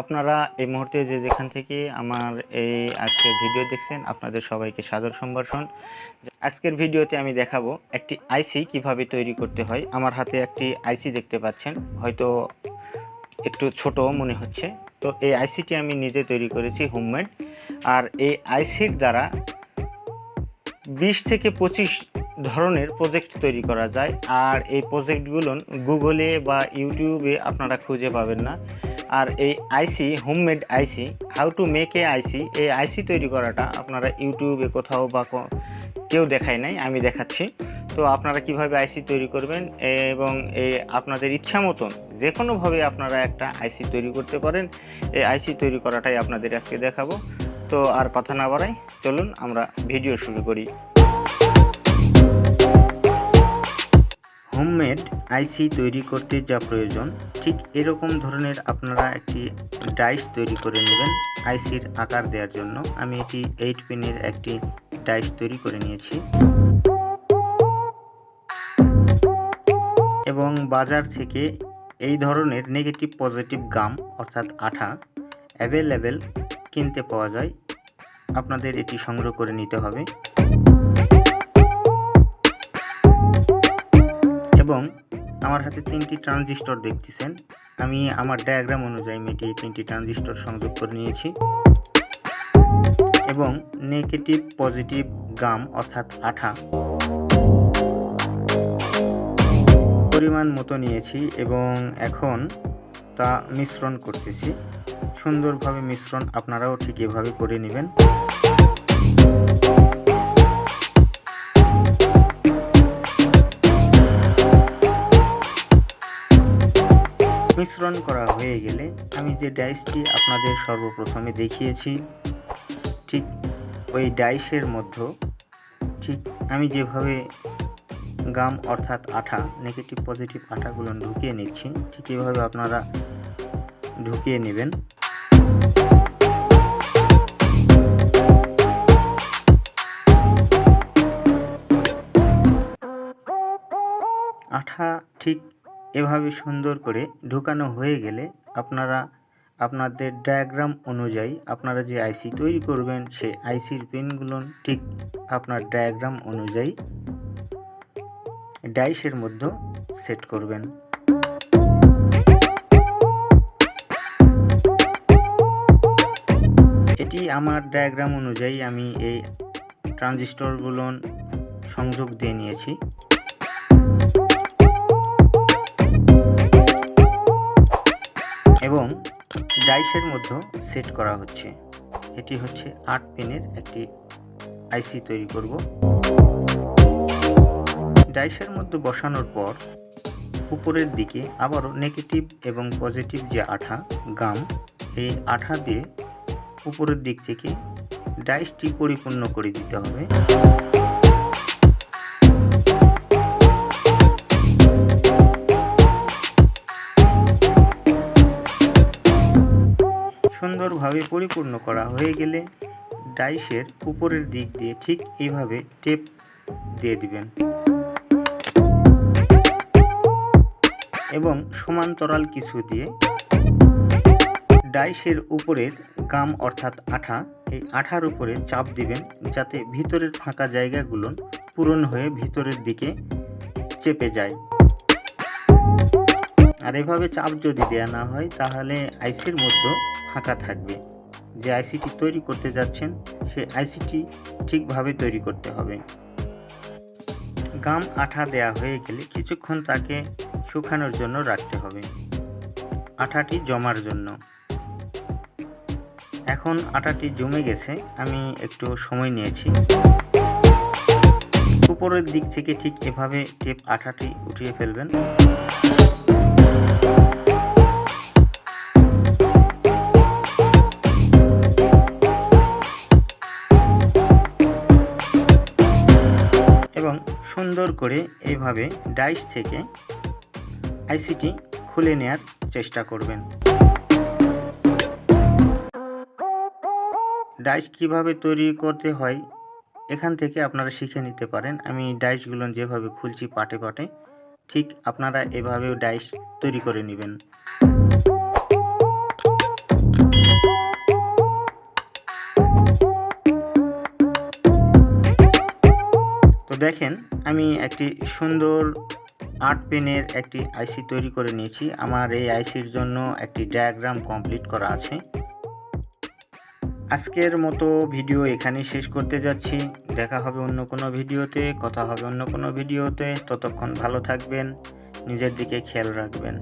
আপনারা এই মুহূর্তে যে যেখান থেকে আমার এই আজকের ভিডিও দেখছেন, আপনাদের সবাইকে সাদর সম্ভাষণ। আজকের ভিডিওতে আমি দেখাবো একটি আইসি কীভাবে তৈরি করতে হয়। আমার হাতে একটি আইসি দেখতে পাচ্ছেন, হয়তো একটু ছোট মনে হচ্ছে। তো এই আইসিটি আমি নিজে তৈরি করেছি, হোমমেড। আর এই আইসির দ্বারা বিশ থেকে পঁচিশ ধরনের প্রজেক্ট তৈরি করা যায়। আর এই প্রজেক্টগুলো গুগলে বা ইউটিউবে আপনারা খুঁজে পাবেন না। আর এই icy homemade icy how to make a icy এই আইসি তৈরি করাটা আপনারা ইউটিউবে কোথাও বা কেউ দেখায় নাই, আমি দেখাচ্ছি। তো আপনারা কীভাবে আইসি তৈরি করবেন এবং এই আপনাদের ইচ্ছা মতন যে কোনোভাবে আপনারা একটা আইসি তৈরি করতে পারেন, এই আইসি তৈরি করাটাই আপনাদের আজকে দেখাবো। তো আর কথা না বাড়াই, চলুন আমরা ভিডিও শুরু করি। হোমমেড আইসি তৈরি করতে যা প্রয়োজন, ঠিক এরকম ধরনের আপনারা একটি ডাইস তৈরি করে নেবেন আইসির আকার দেওয়ার জন্য। আমি এটি এইট পিনের একটি ডাইস তৈরি করে নিয়েছি। এবং বাজার থেকে এই ধরনের নেগেটিভ পজিটিভ গাম, অর্থাৎ আঠা, অ্যাভেলেবেল কিনতে পাওয়া যায়। আপনাদের এটি সংগ্রহ করে নিতে হবে। আমার হাতে তিনটি ট্রানজিস্টর দেখতেছেন। আমি আমার ডায়াগ্রাম অনুযায়ী মেটি তিনটি ট্রানজিস্টর সংযোগ করে নিয়েছি। এবং নেগেটিভ পজিটিভ গাম অর্থাৎ আঠা পরিমাণ মতো নিয়েছি এবং এখন তা মিশ্রণ করতেছি। সুন্দরভাবে মিশ্রণ আপনারাও ঠিক এভাবে করে নেবেন। মিশ্রণ করা হয়ে গেলে আমি যে ডাইসটি আপনাদের সর্বপ্রথমে দেখিয়েছি, ঠিক ওই ডাইসের মধ্যে, ঠিক আমি যেভাবে গাম অর্থাৎ আঠা নেগেটিভ পজিটিভ আঠাগুলো ঢুকিয়ে নিচ্ছি, ঠিক এভাবে আপনারা ঢুকিয়ে নেবেন। আঠা ঠিক এভাবে সুন্দর করে ঢুকানো হয়ে গেলে আপনারা, আপনাদের ডায়াগ্রাম অনুযায়ী আপনারা যে আইসি তৈরি করবেন, সে আইসির পিনগুলো ঠিক আপনার ডায়াগ্রাম অনুযায়ী ডাইসের মধ্যে সেট করবেন। এটি আমার ডায়াগ্রাম অনুযায়ী আমি এই ট্রানজিস্টরগুলো সংযোগ দিয়ে নিয়েছি। এবং ডাইসের মধ্যে সেট করা হচ্ছে। এটি হচ্ছে আট পিনের একটি আইসি তৈরি করব। ডাইসের মধ্যে বসানোর পর উপরের দিকে আবারও নেগেটিভ এবং পজিটিভ যে আঠা, গাম, এই আঠা দিয়ে উপরের দিক থেকে ডাইসটি পরিপূর্ণ করে দিতে হবে। সুন্দরভাবে পরিপূর্ণ করা হয়ে গেলে ডাইসের উপরের দিক দিয়ে ঠিক এইভাবে টেপ দিয়ে দিবেন। এবং সমান্তরাল কিছু দিয়ে ডাইসের উপরের গাম অর্থাৎ আঠা, এই আঠার উপরে চাপ দিবেন যাতে ভিতরের ফাঁকা জায়গাগুলো পূরণ হয়ে ভিতরের দিকে চেপে যায়। আর এভাবে চাপ যদি দেয়া না হয়, তাহলে আইসির মধ্যে ফাঁকা থাকবে। যে আইসিটি তৈরি করতে যাচ্ছেন সেই আইসিটি ঠিকভাবে তৈরি করতে হবে। গাম আঠা দেয়া হয়ে গেলে কিছুক্ষণ তাকে শুকানোর জন্য রাখতে হবে। আঠাটি জমার জন্য। এখন আটাটি জমে গেছে, আমি একটু সময় নিয়েছি। উপরের দিক থেকে ঠিক এভাবে টেপ আঠাটি উঠিয়ে ফেলবেন। সুন্দর করে এইভাবে ডাইস থেকে আইসিটি খুলে নেয়ার চেষ্টা করবেন। ডাইস কীভাবে তৈরি করতে হয়, এখান থেকে আপনারা শিখে নিতে পারেন। আমি ডাইসগুলো যেভাবে খুলছি পাটে পাটে, ঠিক আপনারা এভাবেও ডাইস তৈরি করে নেবেন। দেখেন, আমি একটি সুন্দর আট পেনের একটি আইসি তৈরি করে নিয়েছি। আমার এই আইসির জন্য একটি ডায়াগ্রাম কমপ্লিট করা আছে। আজকের মতো ভিডিও এখানেই শেষ করতে যাচ্ছি। দেখা হবে অন্য কোনো ভিডিওতে কথা হবে অন্য কোনো ভিডিওতে ততক্ষণ ভালো থাকবেন, নিজের দিকে খেয়াল রাখবেন।